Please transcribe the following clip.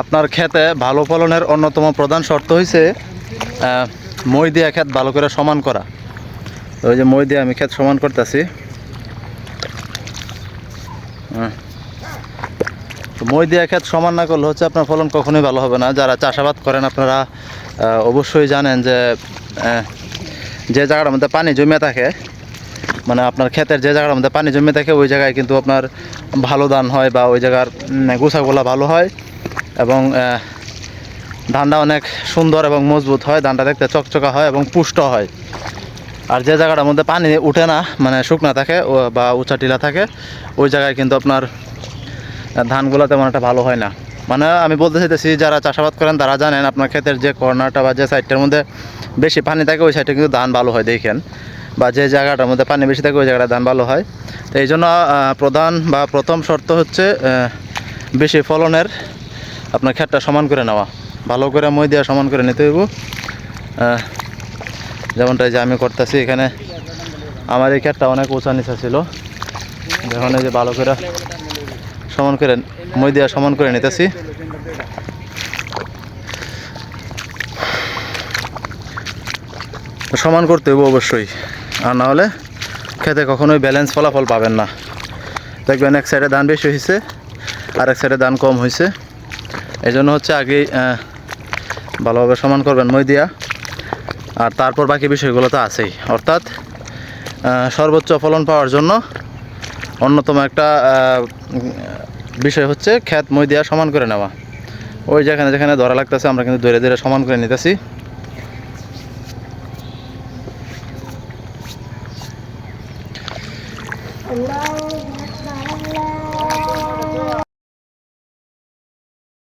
আপনার ক্ষেতে ভালো ফলনের অন্যতম প্রধান শর্ত হয়েছে মই দিয়া ক্ষেত ভালো করে সমান করা। ওই যে মই দিয়ে আমি ক্ষেত সমান করতেছি। মই দিয়া ক্ষেত সমান না করলে হচ্ছে আপনার ফলন কখনোই ভালো হবে না। যারা চাষাবাদ করেন আপনারা অবশ্যই জানেন যে যে জায়গার মধ্যে পানি জমে থাকে মানে আপনার ক্ষেতের যে জায়গার মধ্যে পানি জমে থাকে, ওই জায়গায় কিন্তু আপনার ভালো ধান হয় বা ওই জায়গার গোছাগুলা ভালো হয়। এবং ধানটা অনেক সুন্দর এবং মজবুত হয়, ধানটা দেখতে চকচকা হয় এবং পুষ্ট হয়। আর যে জায়গাটার মধ্যে পানি উঠে না মানে শুকনা থাকে বা উঁচা টিলা থাকে, ওই জায়গায় কিন্তু আপনার ধানগুলো তেমন একটা ভালো হয় না। মানে আমি বলতে চাইতেছি, যারা চাষাবাদ করেন তারা জানেন আপনার ক্ষেতের যে কর্নারটা বা যে সাইডটার মধ্যে বেশি পানি থাকে, ওই সাইডে কিন্তু ধান ভালো হয়, দেখেন। বা যে জায়গাটার মধ্যে পানি বেশি থাকে, ওই জায়গাটা ধান ভালো হয়। তো এই জন্য প্রধান বা প্রথম শর্ত হচ্ছে বেশি ফলনের আপনার ক্ষেতটা সমান করে নেওয়া। ভালো করে মই দেওয়া সমান করে নিতে হইব। যেমনটা যে আমি করতেছি এখানে। আমার এই ক্ষেতটা অনেক উঁচা নিচা ছিল। যখন এই যে ভালো করে সমান করে মই দেওয়া সমান করে নিতেছি। সমান করতে হইব অবশ্যই। আর না হলে খেতে কখনোই ব্যালেন্স ফলাফল পাবেন না। দেখবেন এক সাইডে ধান বেশি হয়েছে আর এক সাইডে ধান কম হয়েছে এই জন্য হচ্ছে আগে ভালোভাবে সমান করবেন মই দিয়া। আর তারপর বাকি বিষয়গুলো তো আছেই। অর্থাৎ সর্বোচ্চ ফলন পাওয়ার জন্য অন্যতম একটা বিষয় হচ্ছে খ্যাত মই দিয়া সমান করে নেওয়া। ওই যেখানে যেখানে ধরা লাগতেছে, আমরা কিন্তু ধরে ধরে সমান করে নিতেছি।